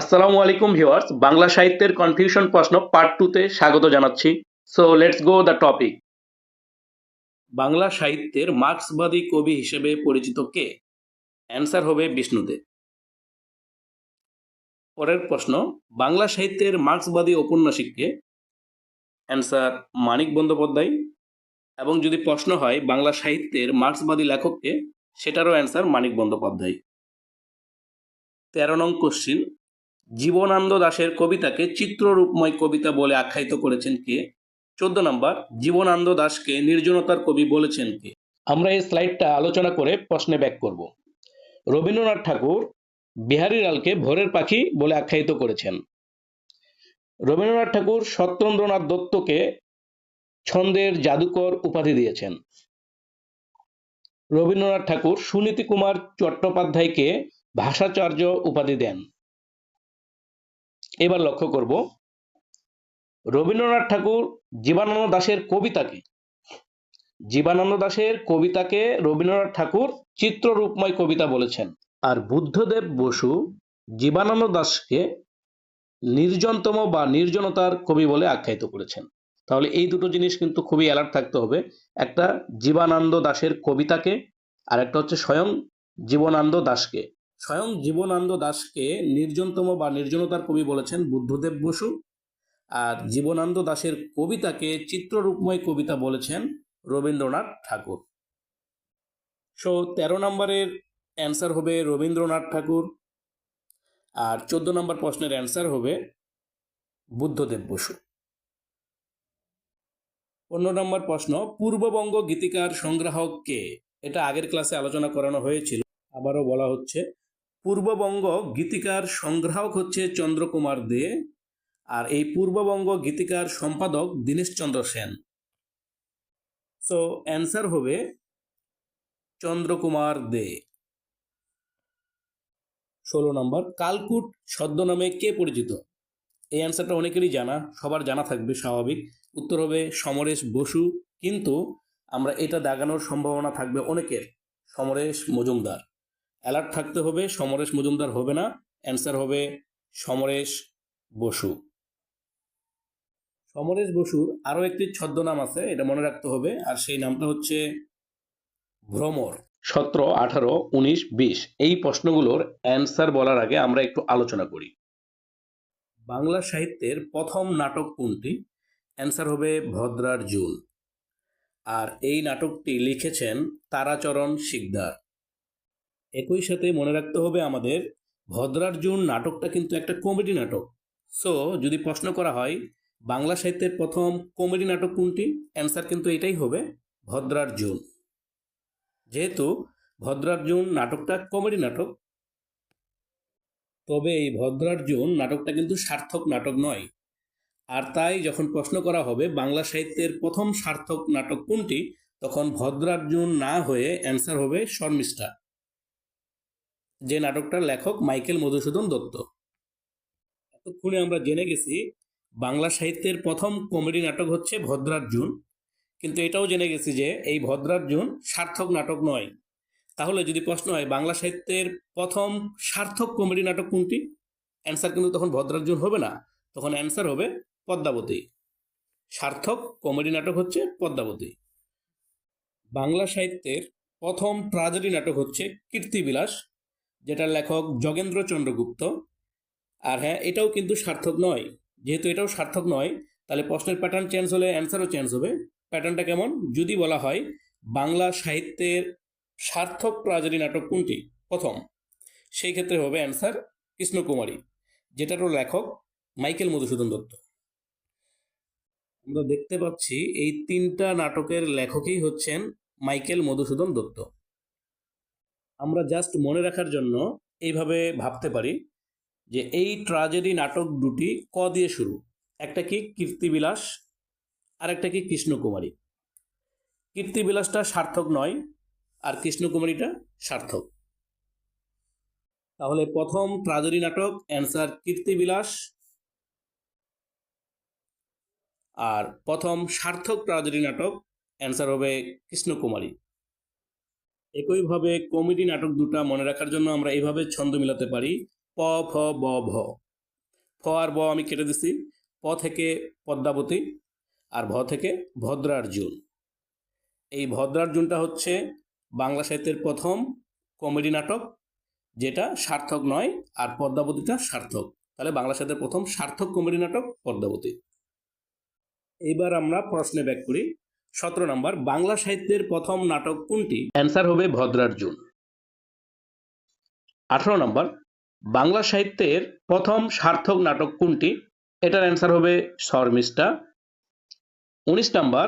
আসসালামু আলাইকুম ভিউয়ার্স, বাংলা সাহিত্যের কনফিউশন প্রশ্ন পার্ট টুতে স্বাগত জানাচ্ছি। So let's go the topic Bangla সাহিত্যের মার্ক্সবাদী কবি হিসেবে পরিচিত কে? অ্যান্সার হবে বিষ্ণুদেব পরের প্রশ্ন, বাংলা সাহিত্যের মার্ক্সবাদী ঔপন্যাসিক কে? অ্যান্সার মানিক বন্দ্যোপাধ্যায়। এবং যদি প্রশ্ন হয়, বাংলা সাহিত্যের মার্ক্সবাদী লেখককে সেটারও অ্যান্সার মানিক বন্দ্যোপাধ্যায়। তেরো নং কোশ্চিন জীবনানন্দ দাশের কবিতাকে চিত্ররূপময় কবিতা বলে আখ্যায়িত করেছেন কে? চোদ্দ নম্বর, জীবনানন্দ দাশকে নির্জনতার কবি বলেছেন কে? আমরা এই স্লাইডটা আলোচনা করে প্রশ্নে ব্যাক করব। রবীন্দ্রনাথ ঠাকুর বিহারীলালকে ভোরের পাখি বলে আখ্যায়িত করেছেন। রবীন্দ্রনাথ ঠাকুর সত্যেন্দ্রনাথ দত্তকে ছন্দের জাদুকর উপাধি দিয়েছেন। রবীন্দ্রনাথ ঠাকুর সুনীতি কুমার চট্টোপাধ্যায়কে ভাষাচার্য উপাধি দেন। এবার লক্ষ্য করব। রবীন্দ্রনাথ ঠাকুর জীবানন্দ দাশের কবিতাকে। জীবানন্দ দাশের কবিতাকে রবীন্দ্রনাথ ঠাকুর চিত্ররূপময় কবিতা বলেছেন। আর বুদ্ধদেব বসু জীবানন্দ দাসকে নির্জনতম বা নির্জনতার কবি বলে আখ্যায়িত করেছেন। তাহলে এই দুটো জিনিস কিন্তু খুবই অ্যালার্ট থাকতে হবে। একটা জীবানন্দ দাশের কবিতাকে আর একটা হচ্ছে স্বয়ং জীবনানন্দ দাসকে স্বয়ং জীবনানন্দ দাশকে নির্জনতম বা নির্জনতার কবি বলেছেন বুদ্ধদেব বসু। আর জীবনানন্দ দাশের কবিতাকে চিত্ররূপময় কবিতা বলেছেন রবীন্দ্রনাথ ঠাকুর। সো তেরো নম্বরের অ্যান্সার হবে রবীন্দ্রনাথ ঠাকুর। আর চোদ্দ নম্বর প্রশ্নের অ্যান্সার হবে বুদ্ধদেব বসু। পনেরো নম্বর প্রশ্ন, পূর্ববঙ্গ গীতিকার সংগ্রাহক কে? এটা আগের ক্লাসে আলোচনা করানো হয়েছিল। আবারও বলা হচ্ছে পূর্ববঙ্গ গীতিকার সংগ্রাহক হচ্ছে চন্দ্রকুমার দে আর এই পূর্ববঙ্গ গীতিকার সম্পাদক দীনেশচন্দ্র সেন। সো অ্যান্সার হবে চন্দ্রকুমার দে। ষোলো নম্বর, কালকুট ছদ্মনামে কে পরিচিত? এই অ্যান্সারটা অনেকেরই জানা, সবার জানা থাকবে স্বাভাবিক। উত্তর হবে সমরেশ বসু, কিন্তু আমরা এটা দাগানোর সম্ভাবনা থাকবে অনেকের, সমরেশ মজুমদার। অ্যালার্ট থাকতে হবে, সমরেশ মজুমদার হবে না, অ্যান্সার হবে সমরেশ বসু। সমরেশ বসুর আরও একটি ছদ্মনাম আছে, এটা মনে রাখতে হবে, আর সেই নামটা হচ্ছে ভ্রমর। সতেরো, আঠারো, উনিশ, বিশ, এই প্রশ্নগুলোর অ্যান্সার বলার আগে আমরা একটু আলোচনা করি। বাংলা সাহিত্যের প্রথম নাটক কোনটি? অ্যান্সার হবে ভদ্রার জুন আর এই নাটকটি লিখেছেন তারাচরণ শিকদার। একই সাথে মনে রাখতে হবে আমাদের ভদ্রার্জুন নাটকটা কিন্তু একটা কমেডি নাটক। সো যদি প্রশ্ন করা হয়, বাংলা সাহিত্যের প্রথম কমেডি নাটক কোনটি? অ্যান্সার কিন্তু এটাই হবে ভদ্রার্জুন যেহেতু ভদ্রার্জুন নাটকটা কমেডি নাটক, তবে এই ভদ্রার্জুন নাটকটা কিন্তু সার্থক নাটক নয়। আর তাই যখন প্রশ্ন করা হবে, বাংলা সাহিত্যের প্রথম সার্থক নাটক কোনটি? তখন ভদ্রার্জুন না হয়ে অ্যান্সার হবে শর্মিষ্ঠা। যে নাটকটার লেখক মাইকেল মধুসূদন দত্ত। এতক্ষণে আমরা জেনে গেছি বাংলা সাহিত্যের প্রথম কমেডি নাটক হচ্ছে ভদ্রার্জুন কিন্তু এটাও জেনে গেছি যে এই ভদ্রার্জুন সার্থক নাটক নয়। তাহলে যদি প্রশ্ন হয়, বাংলা সাহিত্যের প্রথম সার্থক কমেডি নাটক কোনটি? অ্যান্সার কিন্তু তখন ভদ্রার্জুন হবে না, তখন অ্যান্সার হবে পদ্মাবতী। সার্থক কমেডি নাটক হচ্ছে পদ্মাবতী। বাংলা সাহিত্যের প্রথম ট্রাজেডি নাটক হচ্ছে কীর্তিবিলাস। যেটার লেখক যোগেন্দ্র চন্দ্রগুপ্ত। আর হ্যাঁ এটাও কিন্তু সার্থক নয়। যেহেতু এটাও সার্থক নয়, তাহলে প্রশ্নের প্যাটার্ন চেঞ্জ হলে অ্যান্সারও চেঞ্জ হবে। প্যাটার্নটা কেমন? যদি বলা হয়, বাংলা সাহিত্যের সার্থক ট্রাজেডি নাটক কোনটি? প্রথম, সেই ক্ষেত্রে হবে অ্যান্সার কৃষ্ণকুমারী যেটারও লেখক মাইকেল মধুসূদন দত্ত। আমরা দেখতে পাচ্ছি এই তিনটা নাটকের লেখকই হচ্ছেন মাইকেল মধুসূদন দত্ত। আমরা জাস্ট মনে রাখার জন্য এইভাবে ভাবতে পারি যে এই ট্রাজেডি নাটক দুটি ক দিয়ে শুরু? একটা কি কীর্তিবিলাস আর একটা কি কৃষ্ণকুমারী? কীর্তিবিলাসটা সার্থক নয় আর কৃষ্ণকুমারীটা সার্থক। তাহলে প্রথম ট্রাজেডি নাটক অ্যান্সার কীর্তিবিলাস। আর প্রথম সার্থক ট্রাজেডি নাটক অ্যান্সার হবে কৃষ্ণকুমারী। একইভাবে কমেডি নাটক দুটা মনে রাখার জন্য আমরা এইভাবে ছন্দ মিলাতে পারি। প, ফ, ব, ভ। ফ আর ব আমি কেটে দিছি। প থেকে পদ্মাবতী আর ভ থেকে ভদ্রার্জুন। এই ভদ্রার্জুনটা হচ্ছে বাংলা সাহিত্যের প্রথম কমেডি নাটক, যেটা সার্থক নয় আর পদ্মাবতীটা সার্থক। তাহলে বাংলা সাহিত্যের প্রথম সার্থক কমেডি নাটক পদ্মাবতী। এইবার আমরা প্রশ্নে ব্যাক করি। সতেরো নম্বর বাংলা সাহিত্যের প্রথম নাটক কোনটি? অ্যান্সার হবে ভদ্রার্জুন আঠারো নম্বর বাংলা সাহিত্যের প্রথম সার্থক নাটক কোনটি? এটার অ্যান্সার হবে শর্মিষ্ঠা উনিশ নম্বর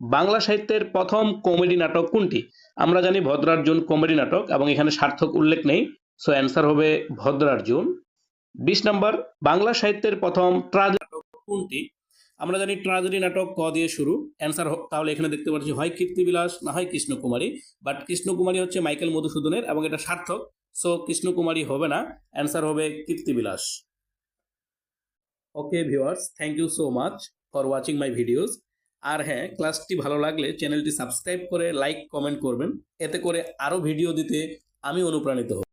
বাংলা সাহিত্যের প্রথম কমেডি নাটক কোনটি? আমরা জানি ভদ্রার্জুন কমেডি নাটক এবং এখানে সার্থক উল্লেখ নেই সো অ্যান্সার হবে ভদ্রার্জুন বিশ নম্বর বাংলা সাহিত্যের প্রথম ট্রাজেডি নাটক কোনটি? আমরা জানি ট্রাজেডি নাটক ক দিয়ে শুরু। অ্যান্সার তাহলে এখানে দেখতে পাচ্ছি, হয় কীর্তিবিলাস না হয় কৃষ্ণকুমারী। বাট কৃষ্ণকুমারী হচ্ছে মাইকেল মধুসূদনের এবং এটা সার্থক। সো কৃষ্ণকুমারী হবে না অ্যান্সার হবে Kirtibilas okay viewers thank you so much for watching my videos আর হ্যাঁ ক্লাসটি ভালো লাগলে চ্যানেলটি সাবস্ক্রাইব করে লাইক কমেন্ট করবেন। এতে করে আরও ভিডিও দিতে আমি অনুপ্রাণিত হব।